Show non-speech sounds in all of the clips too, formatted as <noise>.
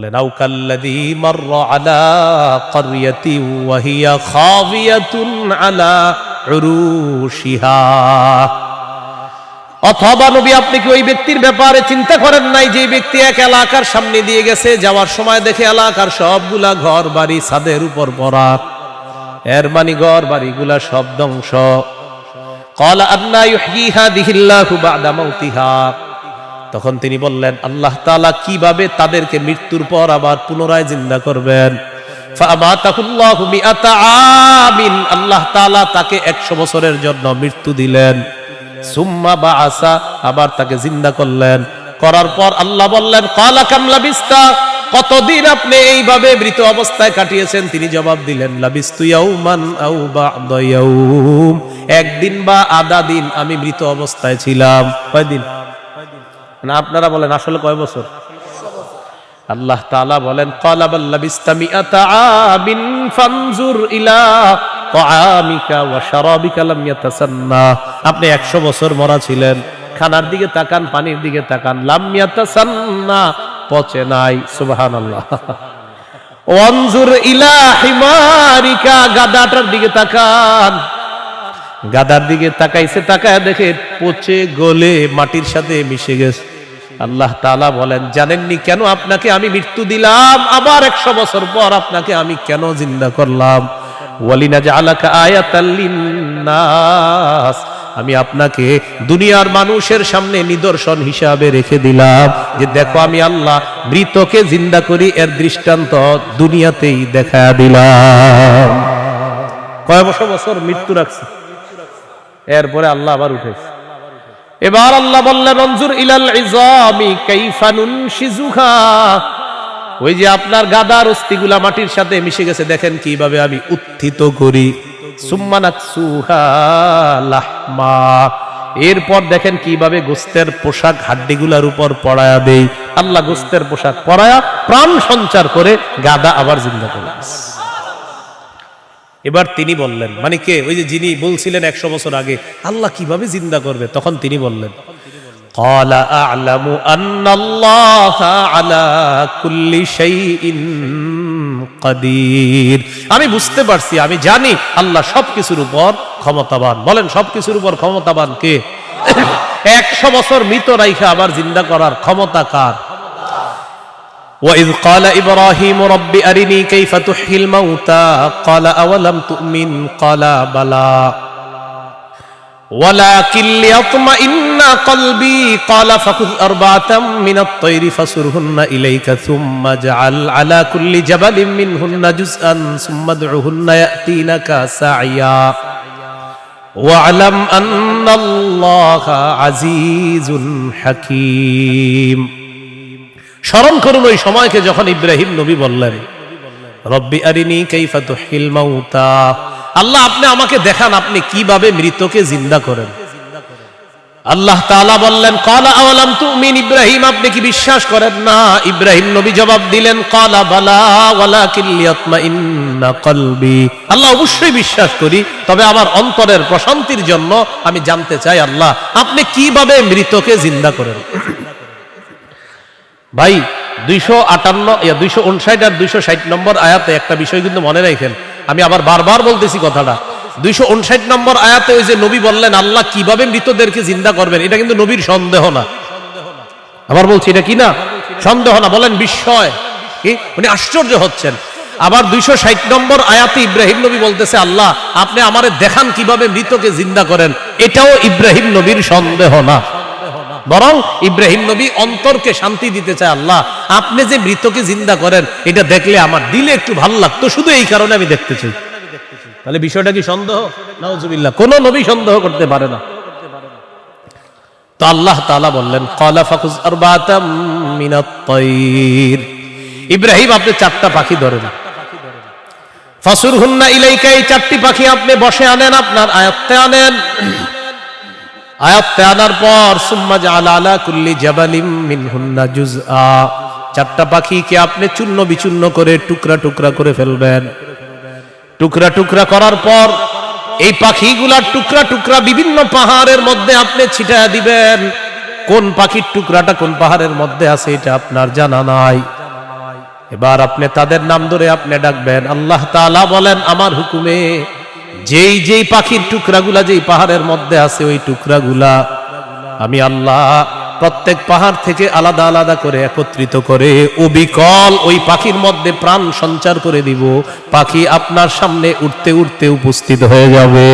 أو كالذي مر على قرية وهي خاوية على عروشها অথবা নবী আপনি কি ওই ব্যক্তির ব্যাপারে চিন্তা করেন নাই যে ব্যক্তি এক এলাকার সামনে দিয়ে গেছে যাওয়ার সময় দেখে এলাকার সবগুলা ঘর বাড়ি ছাদের উপর পড়া এর মানে ঘর বাড়িগুলা সব ধ্বংস قال أنا يحيي هذه الله بعد موتها তখন তিনি বললেন, আল্লাহ তাআলা কীভাবে তাদেরকে মৃত্যুর পর আবার পুনরায় জিন্দা করবেন? আল্লাহ তাকে 100 বছরের জন্য মৃত্যু দিলেন। সুম্মা বাআসা, আবার তাকে জিন্দা করলেন। করার পর আল্লাহ বললেন, ক্বালা কাম লাবিস্তা? কতদিন আপনি এইভাবে মৃত অবস্থায় কাটিয়েছেন? তিনি জবাব দিলেন একদিন বা আধা দিন আমি মৃত অবস্থায় ছিলাম। কয়দিন? না, আপনারা বলেন, আসলে কয় বছর? আল্লাহ তাআলা বলেন আপনি 100 বছর মরা ছিলেন, খানার দিকে তাকান, পানির দিকে তাকান, লাম ইয়াতাসান্না, পচে নাই, সুবহানাল্লাহ। ওয়ানজুর ইলা গাদাটার দিকে তাকান। গাদার দিকে তাকাইছে, তাকায় দেখে পচে গলে মাটির সাথে মিশে গেছে। আল্লাহ তাআলা বলেন, জানেননি কেন আপনাকে আমি মৃত্যু দিলাম? আবার একশো বছর পর আপনাকে আমি কেন জিন্দা করলাম? ওয়ালিনা জালাকা আয়াতাল লিন্নাস। আমি আপনাকে দুনিয়ার মানুষের সামনে নিদর্শন হিসাবে রেখে দিলাম। যে দেখো, আমি আল্লাহ মৃতকে জিন্দা করি, এর দৃষ্টান্ত দুনিয়াতেই দেখা দিলাম। কয় বছর বছর মৃত্যু রাখছে? এরপরে আল্লাহ আবার উঠেছে। এবার আল্লাহ বললেন, অঞ্জুর ইলাল ইজামি কাইফা নুনশিজুহা। ওই যে আপনার গাদার অস্থিগুলা মাটির সাথে মিশে গেছে, দেখেন কীভাবে আমি উত্থিত করি। এরপর দেখেন কীভাবে গোস্তের পোশাক হাড্ডিগুলার উপর পড়ায়া দেই। আল্লাহ গোস্তের পোশাক পড়ায়া প্রাণ সঞ্চার করে গাদা আবার জিন্দা করে এবার তিনি বললেন মানে কে? ওই যে যিনি বলছিলেন একশো বছর আগে, আল্লাহ কীভাবে জিন্দা করবে? তখন তিনি বললেন আমি বুঝতে পারছি, আমি জানি আল্লাহ সবকিছুর উপর ক্ষমতাবান। বলেন, সবকিছুর উপর ক্ষমতাবান কে? <coughs> একশো বছর মৃত রাইখা আবার জিন্দা করার ক্ষমতা কার? وإذ قال إبراهيم رب أرني كيف تحيي الموتى قال أولم تؤمن قال بلى ولكن ليطمئن قلبي قال فخذ أربعة من الطير فصرهن إليك ثم اجعل على كل جبل منهن جزءا ثم ادعهن يأتينك سعيا واعلم أن الله عزيز حكيم স্মরণ করুন ওই সময়কে যখন ইব্রাহিম নবী বললেন, রব্বি আরিনি কাইফা তুহিল মাউতা। আল্লাহ, আপনি আমাকে দেখান আপনি কীভাবে মৃতকে জিন্দা করেন। আল্লাহ তাআলা বললেন কালা আওয়ালাম তুমিন ইব্রাহিম? আপনি কি বিশ্বাস করেন না? ইব্রাহিম নবী জবাব দিলেন কলা বালা ওয়ালাকিন লিয়াতমাইন্না কলবি। আল্লাহ অবশ্যই বিশ্বাস করি, তবে আমার অন্তরের প্রশান্তির জন্য আমি জানতে চাই, আল্লাহ, আপনি কীভাবে মৃতকে জিন্দা করেন? ভাই, দুইশো আটান্ন দুইশো উনষাট আর দুইশো ষাট নম্বর আয়াতে একটা বিষয় কিন্তু মনে রাখেন। আমি আবার বারবার বলতেছি কথাটা। দুইশো উনষাট নম্বর আয়াতে ওই যে নবী বললেন, আল্লাহ কীভাবে মৃতদেরকে জিন্দা করবেন? এটা কিন্তু নবীর সন্দেহ না। আবার বলছি, এটা কি না? সন্দেহ না, বলেন বিস্ময়। কি? উনি আশ্চর্য হচ্ছেন। আবার দুইশো ষাট নম্বর আয়াতে ইব্রাহিম নবী বলতেছে, আল্লাহ, আপনি আমারে দেখান কীভাবে মৃতকে জিন্দা করেন। এটাও ইব্রাহিম নবীর সন্দেহ না। বরং ইব্রাহিম নবী অন্তরকে শান্তি দিতে চায় আল্লাহ। আপনি যে মৃতকে জিন্দা করেন, এটা দেখলে আমার দিলে একটু ভালো লাগতো। শুধু এই কারণে আমি দেখতে চাই। তাহলে বিষয়টা কি সন্দেহ? নাউজুবিল্লাহ। কোন নবী সন্দেহ করতে পারে না। আল্লাহ বললেন ইব্রাহিম, আপনি চারটা পাখি ধরেন। ফাসুর হুন্না ইলাইকা, এই চারটি পাখি আপনি বসে আনেন, আপনার আয়ত্তে আনেন। আয়াতে আনার পর, সুম্মা আলা কুল্লি জাবালিম মিনহুন্না জুজআ চারটা পাখিকে আপনি চূর্ণ বিচূর্ণ করে টুকরা টুকরা করে ফেলবেন। টুকরা টুকরা করার পর, এই পাখিগুলার টুকরা টুকরা বিভিন্ন পাহাড়ের মধ্যে আপনি ছিটায় দিবেন। কোন পাখির টুকরাটা কোন পাহাড়ের মধ্যে আছে, এটা আপনার জানা নাই। এবার আপনি তাদের নাম ধরে আপনি ডাকবেন। আল্লাহ তাআলা বলেন, আমার হুকুমে যেই যেই পাখির টুকরাগুলা যেই পাহাড়ের মধ্যে আছে, ওই টুকরাগুলা আমি আল্লাহ প্রত্যেক পাহাড় থেকে আলাদা আলাদা করে একত্রিত করে অবিকল ওই পাখির মধ্যে প্রাণ সঞ্চার করে দিব। পাখি আপনার সামনে উঠতে উঠতে উপস্থিত হয়ে যাবে।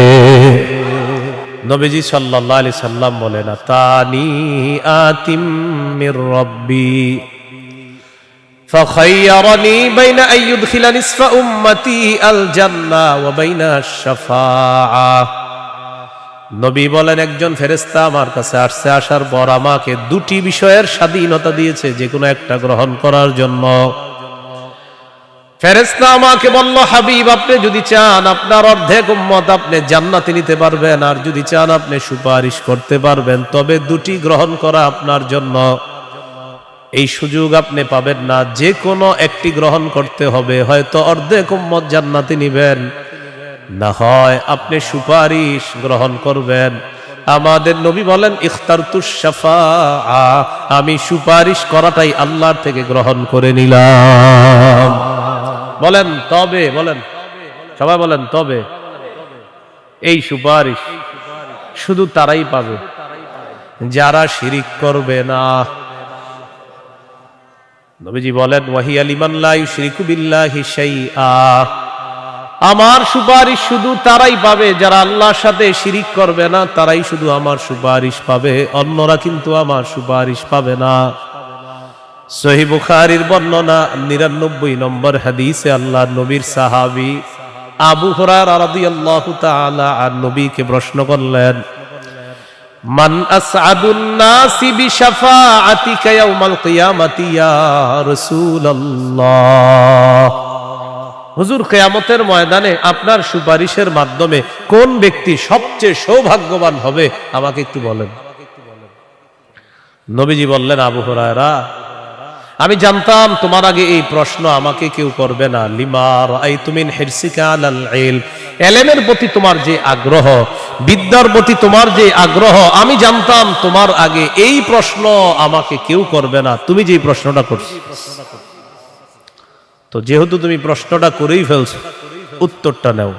নবীজি সাল্লাল্লাহু আলাইহি সাল্লাম বলেন তানি আতিম রব্বি। فخيرني بين أن يدخل نصف أمتي الجنة وبين الشفاعة নবী বলেন একজন ফেরেস্তা আমার কাছে আসছে আসার পর আমাকে দুটি বিষয়ের স্বাধীনতা দিয়েছে যে কোনো একটা গ্রহণ করার জন্য ফেরেস্তা আমাকে বলল হাবিব আপনি যদি চান আপনার অর্ধেক উম্মত আপনি জান্নাতে নিতে পারবেন আর যদি চান আপনি সুপারিশ করতে পারবেন তবে দুটি গ্রহণ করা আপনার জন্য এই সুযোগ আপনি পাবেন না। যে কোনো একটি গ্রহণ করতে হবে। হয়তো অর্ধেক উম্মত জান্নাতে নিবেন। না হয় আপনি সুপারিশ গ্রহণ করবেন। আমাদের নবী বলেন, ইখতার আমি সুপারিশ করাটাই আল্লাহর থেকে গ্রহণ করে নিলাম। বলেন, তবে? বলেন। সবাই বলেন, তবে? এই সুপারিশ শুধু তারাই পাবে। যারা শিরিক করবে না। নবীজি বলেন ওয়াহি আলিমান লা ইউশরিকু বিল্লাহি শাইআ। আমার সুপারিশ শুধু তারাই পাবে, যারা আল্লাহর সাথে শিরিক করবে না, তারাই শুধু আমার সুপারিশ পাবে, অন্যরা কিন্তু আমার সুপারিশ পাবে না। সহি বুখারির বর্ণনা, নিরানব্বই নম্বর হাদিসে আল্লাহ নবীর সাহাবি আবু হরার রাদিয়াল্লাহু তাআলা আর নবীকে প্রশ্ন করলেন মান আসআদুন নাসি ইয়া রাসূলুল্লাহ। হুজুর, কিয়ামতের ময়দানে আপনার সুপারিশের মাধ্যমে কোন ব্যক্তি সবচেয়ে সৌভাগ্যবান হবে, আমাকে একটু বলেন। নবীজি বললেন, আবু হুরায়রা, আমি জানতাম তোমার আগে এই প্রশ্ন আমাকে কেউ করবে না। লিমার আই তুমিন হিরসিকা আলাল এলেমের প্রতি তোমার যে আগ্রহ বিদ্যার প্রতি তোমার যে আগ্রহ, আমি জানতাম তোমার আগে এই প্রশ্ন আমাকে কেউ করবে না। তুমি যে প্রশ্নটা করছ। তো যেহেতু তুমি প্রশ্নটা করেই ফেলছো, উত্তরটা নাও।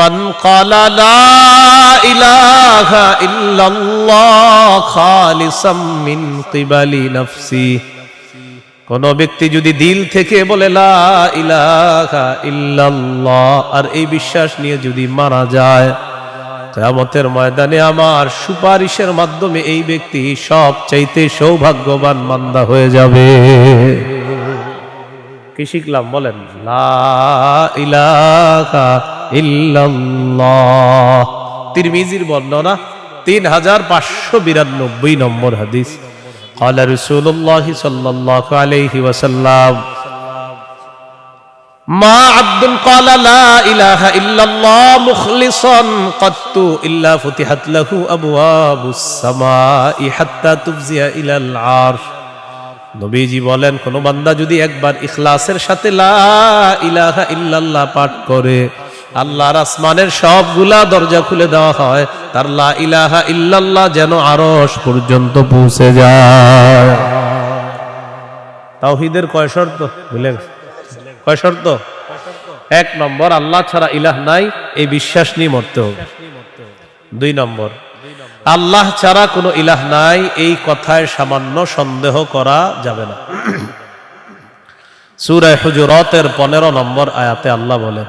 মান ক্বালা লা ইলাহা ইল্লাল্লাহ খালিসাম কিবালি নাফসি। কোন ব্যক্তি যদি দিল থেকে বলে, লা আর এই বিশ্বাস নিয়ে যদি মারা যায়, কেয়ামতের ময়দানে আমার সুপারিশের মাধ্যমে এই ব্যক্তি সব চাইতে সৌভাগ্যবান মান্দা হয়ে যাবে। কি শিখলাম বলেন? তিরমিজির বর্ণনা তিন হাজার পাঁচশো বিরানব্বই নম্বর হাদিস। قال رسول الله صلى الله عليه وسلم ما عبد قال لا إله إلا الله مخلصا قط إلا فتحت له أبواب السماء حتى تفزي إلى العرش নবীজি বলেন কোন বান্দা যদি একবার ইখলাসের সাথে লা ইলাহা ইল্লাল্লাহ পাঠ করে আল্লাহর আসমানের সবগুলা দরজা খুলে দেওয়া হয়। তার লা ইলাহা ইল্লাল্লাহ যেন আরশ পর্যন্ত পৌঁছে যায়। তাওহীদের কয় শর্ত? ভুলে কয় শর্ত? এক নম্বর, আল্লাহ ছাড়া ইলাহ নাই, এই বিশ্বাস নিয়ে মরতে হবে। দুই নম্বর, আল্লাহ ছাড়া কোনো ইলাহ নাই, এই কথায় সামান্য সন্দেহ করা যাবে না। সুরায় হুজুরতের পনেরো নম্বর আয়াতে আল্লাহ বলেন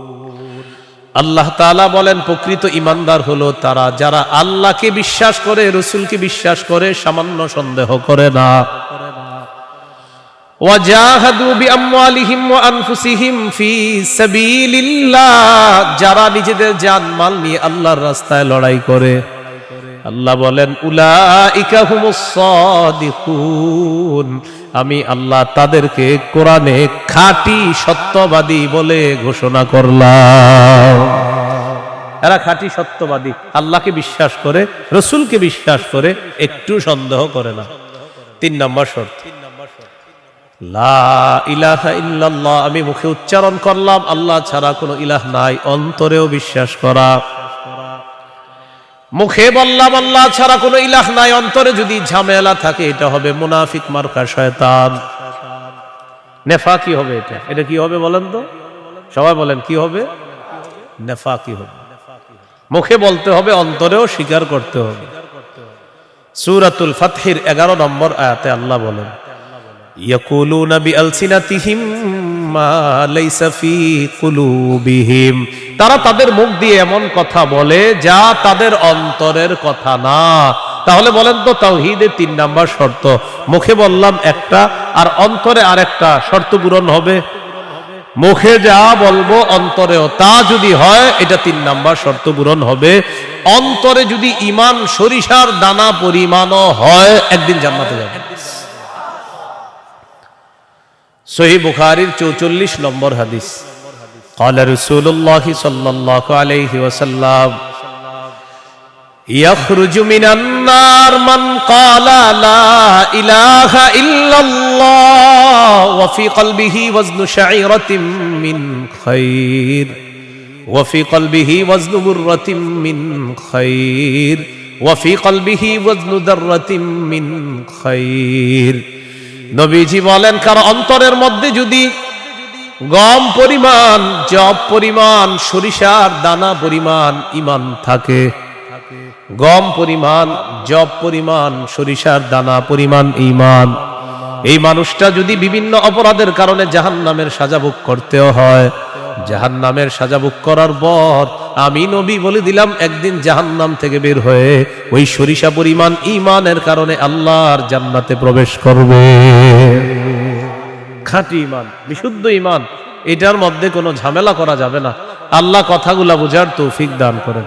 আল্লাহ তাআলা বলেন, প্রকৃত ইমানদার হলো তারা, যারা আল্লাহকে বিশ্বাস করে, রসুলকে বিশ্বাস করে, সামান্য সন্দেহ করে না। যারা নিজেদের নিয়ে আল্লাহর রাস্তায় লড়াই করে। আল্লাহ বলেন, উলাইকা হুমুস সাদিকুন। আমি আল্লাহ তাদেরকে কোরআনে খাঁটি সত্যবাদী বলে ঘোষণা করলাম। এরা খাঁটি সত্যবাদী। আল্লাহকে বিশ্বাস করে, রসুলকে বিশ্বাস করে, একটু সন্দেহ করে না। তিন নম্বর শর্ত। আমি মুখে উচ্চারণ করলাম, আল্লাহ ছাড়া কোনো ইলাহ নাই, অন্তরেও বিশ্বাস করা। মুখে বললাম আল্লাহ ছাড়া কোনো ইলাহ নাই, অন্তরে যদি ঝামেলা থাকে, এটা হবে মুনাফিক মার্কা শয়তান। নেফা কি হবে এটা। এটা কি হবে বলেন তো? সবাই বলেন, কি হবে? নেফা কি হবে। মুখে বলতে হবে, অন্তরেও স্বীকার করতে হবে। সুরাতুল ফাতহির এগারো নম্বর আয়াতে আল্লাহ বলেন, ইয়াকুলুনা বিআলসিনাতিহিম তারা তাদের মুখ দিয়ে এমন কথা বলে যা তাদের অন্তরের কথা না। তাহলে বলেন তো তাওহীদের তিন নাম্বার শর্ত। মুখে বললাম একটা, আর অন্তরে আরেকটা শর্ত পূরণ হবে। মুখে যা বলব অন্তরেও তা যদি হয়, এটা তিন নাম্বার শর্ত পূরণ হবে। অন্তরে যদি ইমান সরিষার দানা পরিমাণও হয়, একদিন জান্নাতে যাবে। সহি বুখারির চৌচল্লিশ নম্বর হাদিস قال رسول الله صلى الله عليه وسلم يخرج من النار من قال لا إله إلا الله وفي قلبه وزن شعيرة من خير وفي قلبه وزن برة من خير وفي قلبه وزن ذرة من خير নবীজি বলেন, কারণ অন্তরের মধ্যে যদি গম পরিমাণ, জব পরিমাণ, সরিষার দানা পরিমাণ ইমান থাকে, গম পরিমাণ, জব পরিমাণ, সরিষার দানা পরিমাণ ইমান, এই মানুষটা যদি বিভিন্ন অপরাধের কারণে জাহান নামের সাজা করতেও হয় জাহান নামের সাজা করার পর আমি নবী বলে দিলাম, একদিন জাহান্নাম থেকে বের হয়ে ওই সরিষা পরিমাণ ইমানের কারণে আল্লাহর জান্নাতে প্রবেশ করবে। খাঁটি ইমান বিশুদ্ধ ইমান এটার মধ্যে কোনো ঝামেলা করা যাবে না। আল্লাহ কথাগুলা বোঝার তৌফিক দান করেন।